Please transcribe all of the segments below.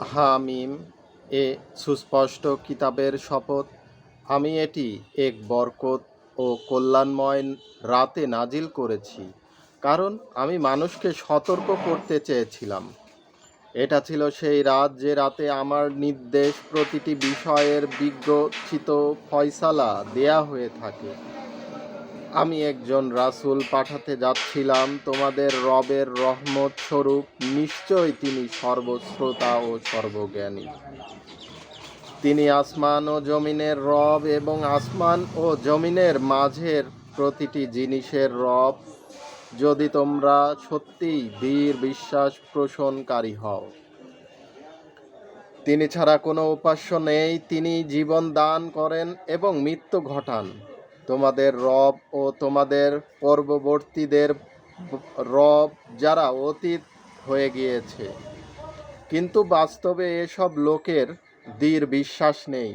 হামিম, এ সুস্পষ্ট কিতাবের শপথ। আমি এটি এক বরকত ও কল্যাণময় রাতে নাজিল করেছি, কারণ আমি মানুষকে সতর্ক করতে চেয়েছিলাম। এটা ছিল সেই রাত যে রাতে আমার নির্দেশ প্রতিটি বিষয়ের বিজ্ঞচিত ফয়সালা দেয়া হয়ে থাকে। আমি একজন রাসূল পাঠাতে যাচ্ছিলাম। তোমাদের রবের রহমত স্বরূপ নিশ্চয় তিনি সর্বশ্রোতা ও সর্বজ্ঞানী। তিনি আসমান ও জমিনের রব এবং আসমান ও জমিনের মাঝের প্রতিটি জিনিসের রব। যদি তোমরা সত্যিই বীর বিশ্বাস পোষণকারী হও। তিনি ছাড়া কোনো উপাস্য নেই। তিনি জীবন দান করেন এবং মৃত্যু ঘটান। তোমাদের রব ও তোমাদের পূর্ববর্তীদের রব যারা অতীত হয়ে গিয়েছে। কিন্তু বাস্তবে এসব লোকের দৃঢ় বিশ্বাস নেই,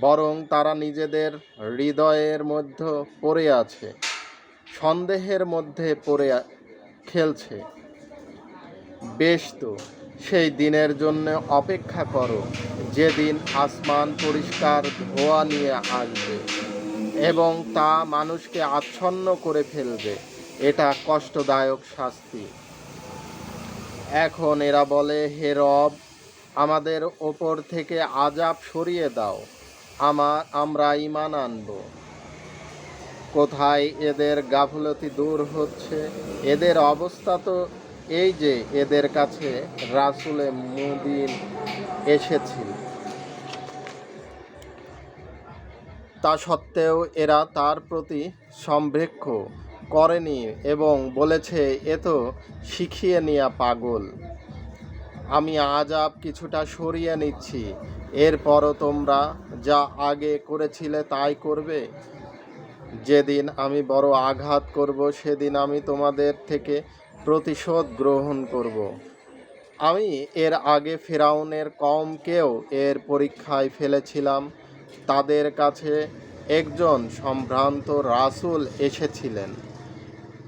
বরং তারা নিজেদের হৃদয়ের মধ্যে পড়ে আছে, সন্দেহের মধ্যে পড়ে খেলছে। বেশ তো, সেই দিনের জন্য অপেক্ষা করো, যেদিন আসমান পরিষ্কার ধোয়া নিয়ে আসবে। এবং তা মানুষকে আচ্ছন্ন করে ফেলবে। এটা কষ্টদায়ক শাস্তি। এখন এরা বলে, হে রব, আমাদের ওপর থেকে আজাব সরিয়ে দাও। আমার, আমরা ইমান আনব। কোথায় এদের গাফলতি দূর হচ্ছে? এদের অবস্থা তো এই যে, এদের কাছে রাসুলে মুবিন এসেছিল। তা সত্ত্বেও এরা তার প্রতি সম্ভ্রেক্ষ করেনি এবং বলেছে, এ তো শিখিয়ে নেওয়া পাগল। আমি আজাব কিছুটা সরিয়ে নিচ্ছি। এরপরও তোমরা যা আগে করেছিলে তাই করবে? যেদিন আমি বড় আঘাত করব, সেদিন আমি তোমাদের থেকে প্রতিশোধ গ্রহণ করব। আমি এর আগে ফেরাউনের কমকেও এর পরীক্ষায় ফেলেছিলাম। তাদের কাছে একজন সম্ভ্রান্ত রাসূল এসেছিলেন।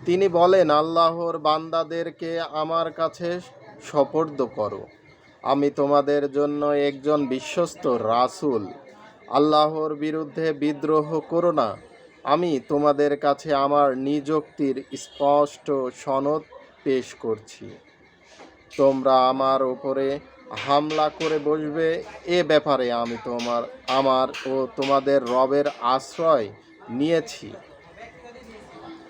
তিনি বলেন, আল্লাহর বান্দাদেরকে আমার কাছে সপর্দ করো। আমি তোমাদের জন্য একজন বিশ্বস্ত রাসূল। আল্লাহর বিরুদ্ধে বিদ্রোহ করো না। আমি তোমাদের কাছে আমার নিযুক্তির স্পষ্ট সনদ পেশ করছি। তোমরা আমার ওপরে হামলা করে বসবে এ ব্যাপারে আমি তোমার, আমার ও তোমাদের রবের আশ্রয় নিয়েছি।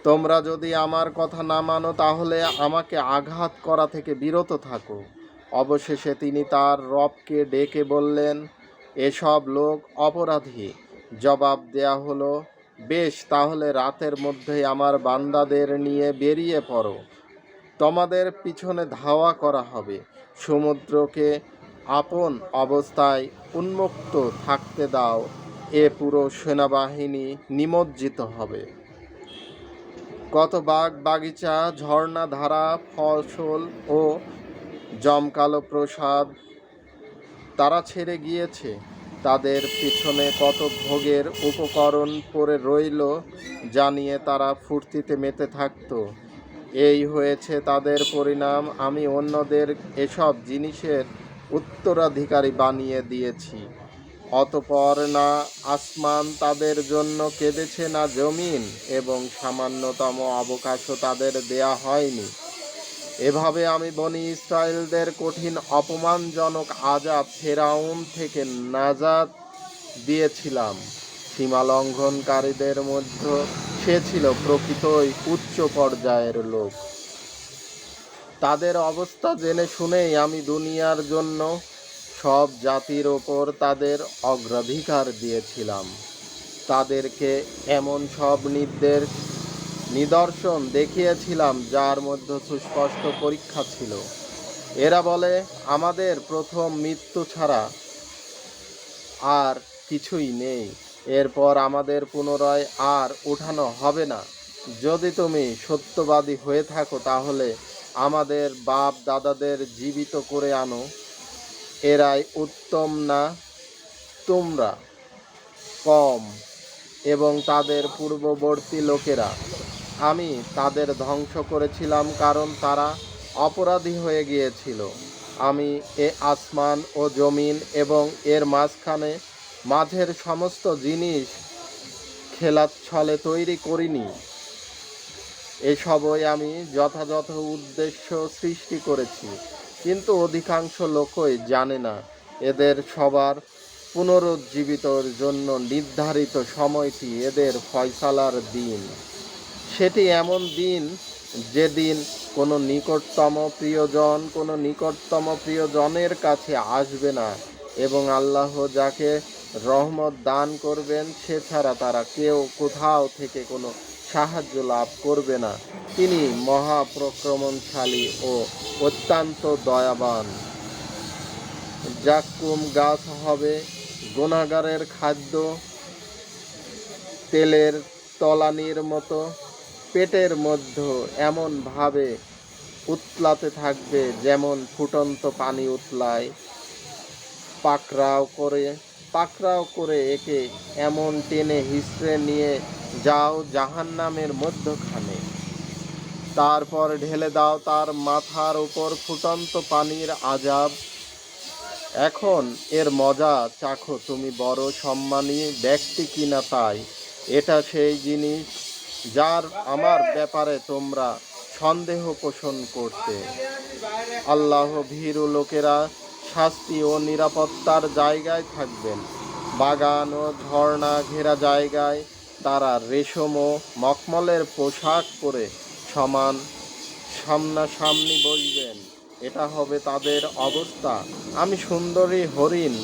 তোমরা যদি আমার কথা না মানো, তাহলে আমাকে আঘাত করা থেকে বিরত থাকো। অবশেষে তিনি তার রবকে ডেকে বললেন, এসব লোক অপরাধী। জবাব দেয়া হলো, বেশ, তাহলে রাতের মধ্যেই আমার বান্দাদের নিয়ে বেরিয়ে পড়ো। তোমাদের পিছনে ধাওয়া করা হবে। সমুদ্রকে আপন অবস্থায় উন্মুক্ত থাকতে দাও। এ পুরো সেনাবাহিনী নিমজ্জিত হবে। কত বাগ বাগিচা ঝর্ণা ধারা ফসল ও জমকালো প্রসাদ তারা ছেড়ে গিয়েছে। তাদের পিছনে কত ভোগের উপকরণ পরে রইল, জানিয়ে তারা ফুর্তিতে মেতে থাকতো। হয়েছে তাদের পরিণাম। আমি অন্যদের এসব জিনিসের উত্তরাধিকারী বানিয়ে দিয়েছি। অতপর না আসমান তাদের জন্য কেঁদেছে না জমিন, এবং সামান্যতম অবকাশও তাদের দেয়া হয়নি। এভাবে আমি বনি ইসরায়েলদের কঠিন অপমানজনক আজাব ফেরাউন থেকে নাজাদ দিয়েছিলাম। সীমা লঙ্ঘনকারীদের মধ্যে সে ছিল প্রকৃতই উচ্চ পর্যায়ের লোক। তাদের অবস্থা জেনে শুনেই আমি দুনিয়ার জন্য সব জাতির ওপর তাদের অগ্রাধিকার দিয়েছিলাম। তাদেরকে এমন সব নির্দেশ, নিদর্শন দেখিয়েছিলাম যার মধ্যে সুস্পষ্ট পরীক্ষা ছিল। এরা বলে, আমাদের প্রথম মৃত্যু ছাড়া আর কিছুই নেই। এরপর আমাদের পুনরায় আর উঠানো হবে না। যদি তুমি সত্যবাদী হয়ে থাকো, তাহলে আমাদের বাপ দাদাদের জীবিত করে আনো। এরাই উত্তম না তোমরা? কম। এবং তাদের পূর্ববর্তী লোকেরা। আমি তাদের ধ্বংস করেছিলাম কারণ তারা অপরাধী হয়ে গিয়েছিল। আমি এ আসমান ও জমিন এবং এর মাঝখানে মাঝের সমস্ত জিনিস খেলার ছলে তৈরি করিনি। এসবই আমি যথাযথ উদ্দেশ্য সৃষ্টি করেছি, কিন্তু অধিকাংশ লোকই জানে না। এদের সবার পুনরুজ্জীবিতর জন্য নির্ধারিত সময়টি এদের ফয়সালার দিন। সেটি এমন দিন যেদিন কোনো নিকটতম প্রিয়জন কোনো নিকটতম প্রিয়জনের কাছে আসবে না, এবং আল্লাহ যাকে রহমত দান করবেন, সে ছাড়া তারা কেউ কোথাও থেকে কোনো সাহায্য লাভ করবে না। তিনি মহাপ্রক্রমণশালী ও অত্যন্ত দয়াবান। জাক্কুম গাছ হবে গোনাগারের খাদ্য, তেলের তলানির মতো, পেটের মধ্যে এমনভাবে উতলাতে থাকবে যেমন ফুটন্ত পানি উতলায়, পাকড়াও করে পাকড়াও করে একে এমন টেনে হিসড়ে নিয়ে যাও জাহান্নামের মধ্যখানে। তারপর ঢেলে দাও তার মাথার উপর ফুটন্ত পানির আজাব। এখন এর মজা চাখো, তুমি বড় সম্মানী ব্যক্তি কিনা তাই। এটা সেই জিনিস যার আমার ব্যাপারে তোমরা সন্দেহ পোষণ করতে। আল্লাহ ভীরু লোকেরা শাস্তি ও নিরাপত্তার জায়গায় থাকবেন। বাগান ও ঝর্ণা ঘেরা জায়গায় তারা রেশম ও মখমলের পোশাক পরে সমান সামনাসামনি বসবেন। এটা হবে তাদের অবস্থা। আমি সুন্দরী হরিণ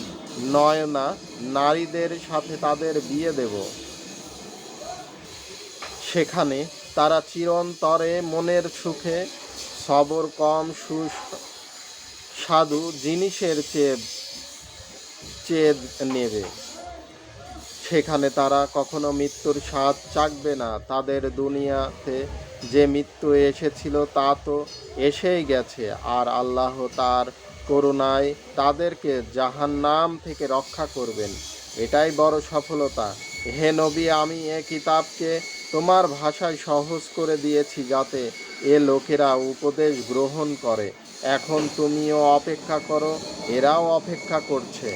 নয়না নারীদের সাথে তাদের বিয়ে দেব। সেখানে তারা চিরন্তরে মনের সুখে, সবর কম সুস্বাদু জিনিসের চেয়ে চেয়ে নেবে। সেখানে তারা কখনো মৃত্যুর স্বাদ চাকবে না। তাদের দুনিয়াতে যে মৃত্যু এসেছিল, তা তো এসেই গেছে। আর আল্লাহ তার করুণায় তাদেরকে জাহান্নাম থেকে রক্ষা করবেন। এটাই বড় সফলতা। হে নবী, আমি এ কিতাবকে তোমার ভাষায় সহজ করে দিয়েছি যাতে এ লোকেরা উপদেশ গ্রহণ করে। এখন তুমিও অপেক্ষা করো এরাও অপেক্ষা করছে।